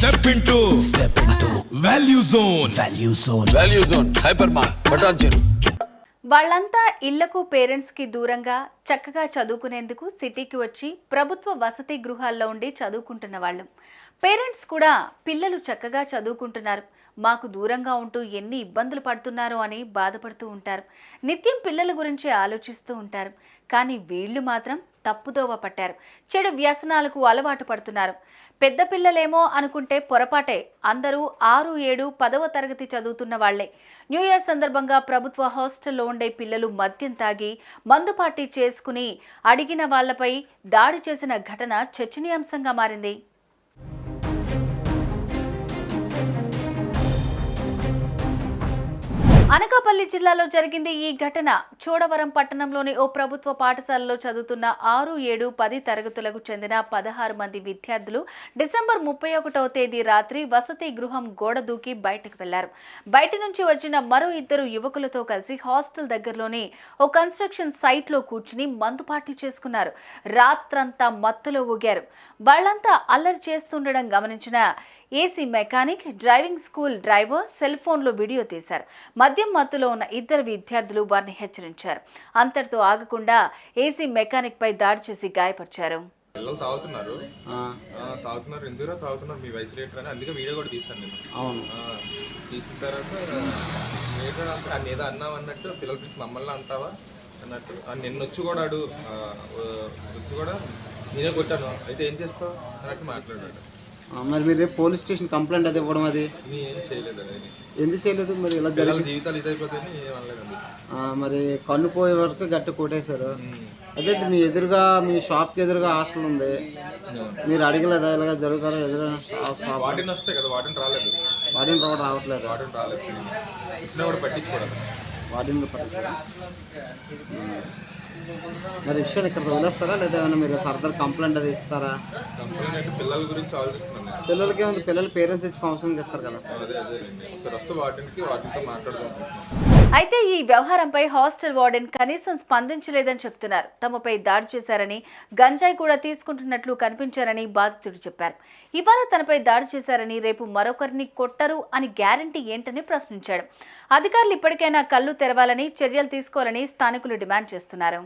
Step into step into value zone value zone value zone hyper మార్ బటాన్ చెరు వాళ్ళంతా ఇళ్ళకు పేరెంట్స్కి దూరంగా చక్కగా చదువుకునేందుకు సిటీకి వచ్చి ప్రభుత్వ వసతి గృహాల్లో ఉండి చదువుకుంటున్న వాళ్ళం. పేరెంట్స్ కూడా పిల్లలు చక్కగా చదువుకుంటున్నారు. మాకు దూరంగా ఉంటూ ఎన్ని ఇబ్బందులు పడుతున్నారో అని బాధపడుతూ ఉంటారు. నిత్యం పిల్లల గురించి ఆలోచిస్తూ ఉంటారు. కానీ వీళ్ళు మాత్రం తప్పుదోవ పట్టారు. చెడు వ్యసనాలకు అలవాటు పడుతున్నారు. పెద్ద పిల్లలేమో అనుకుంటే పొరపాటే. అందరూ ఆరు ఏడు పదవ తరగతి చదువుతున్న వాళ్ళే న్యూ ఇయర్ సందర్భంగా ప్రభుత్వ హాస్టల్లో ఉండే పిల్లలు మద్యం తాగి మందు పార్టీ చేసుకుని అడిగిన వాళ్ళపై దాడి చేసిన ఘటన చర్చనీయాంశంగా మారింది. అనకాపల్లి జిల్లాలో జరిగింది ఈ ఘటన. చోడవరం పట్టణంలోని ఓ ప్రభుత్వ పాఠశాలలో చదువుతున్న ఆరు ఏడు పది తరగతులకు చెందిన పదహారు మంది విద్యార్థులు డిసెంబర్ ముప్పై ఒకటవ తేదీ రాత్రి వసతి గృహం గోడ దూకి బయటకు వెళ్ళారు. బయట నుంచి వచ్చిన మరో ఇద్దరు యువకులతో కలిసి హాస్టల్ దగ్గరలోని ఓ కన్స్ట్రక్షన్ సైట్లో కూర్చుని మందుపాటి చేసుకున్నారు. రాత్రంతా మత్తులో ఊగారు. వాళ్ళంతా అల్లరి చేస్తుండడం గమనించిన AC mechanic driving school driver cell ఫోన్లో వీడియో తీశారు. మధ్య మద్యం మత్తులో ఉన్న ఇద్దరు విద్యార్థులు వారిని హెచ్చరించారు. అంతటితో ఆగకుండా ఏసీ మెకానిక్ పై దాడి చేసి గాయపరిచారు. పిల్లలు తాగుతున్నారు. ఆ, తాగుతున్నారు. ఎందుకు తాగుతున్నారు. మీ వయసు లీటర్ అని అందుకే వీడియో కూడా తీసాను నేను. అవును. తీసిన తర్వాత లీటర్ అంటే అన్ని ఏదో అన్నావు అన్నట్టు పిల్లల పిలిచి మమ్మల్ని అంటావా? అన్నట్టు. నిన్న వచ్చి కూడా ఆడు వచ్చి కూడా నేనే కొట్టాను. అయితే ఏం చేస్తావు? అన్నట్టు మాట్లాడాడు. మరి మీరు రేపు పోలీస్ స్టేషన్ కంప్లైంట్ అది ఇవ్వడం అది? ఎందుకు చేయలేదు మరి ఇలా పిల్లల జరిగి జీవితాలు ఇదైపోతాయని ఏం అనలేదండి. ఆ, మరి కన్ను పోయే వరకు గట్టి కొట్టేశారు. అదే మీ ఎదురుగా మీ షాప్కి ఎదురుగా హాస్టల్ ఉంది. మీరు అడగలేదా? ఇలాగ జరుగుతారా? ఎదురుగా షాప్ వాటిని వస్తాయి కదా వాటిని రాలేదు. వాడిని రోడ్ రావట్లేదు. వాటిని రాలేదు. పట్టించుకోవడం వాడిని పట్టించారా మరి విషయాన్ని ఇక్కడ వదిలేస్తారా? లేదా ఏమైనా మీరు ఫర్దర్ కంప్లైంట్ అది ఇస్తారా? కంప్లైంట్ అంటే పిల్లల గురించి ఆలోచిస్తున్నాను నేను పిల్లలకి ఏముంది పిల్లలు పేరెంట్స్ ఇచ్చి కౌన్సిలింగ్ ఇస్తారు కదా? అదే అదే. ఒకసారి వస్తే వాటికి వాటితో మాట్లాడుకుంటున్నాను అయితే ఈ వ్యవహారంపై హాస్టల్ వార్డెన్ కనీసం స్పందించలేదని చెప్తున్నారు. తమపై దాడి చేశారని గంజాయి కూడా తీసుకుంటున్నట్లు కనిపించారని బాధితుడు చెప్పారు. ఇవాళ తనపై దాడి చేశారని రేపు మరొకరిని కొట్టరు అని గ్యారంటీ ఏంటని ప్రశ్నించాడు. అధికారులు ఇప్పటికైనా కళ్ళు తెరవాలని చర్యలు తీసుకోవాలని స్థానికులు డిమాండ్ చేస్తున్నారు.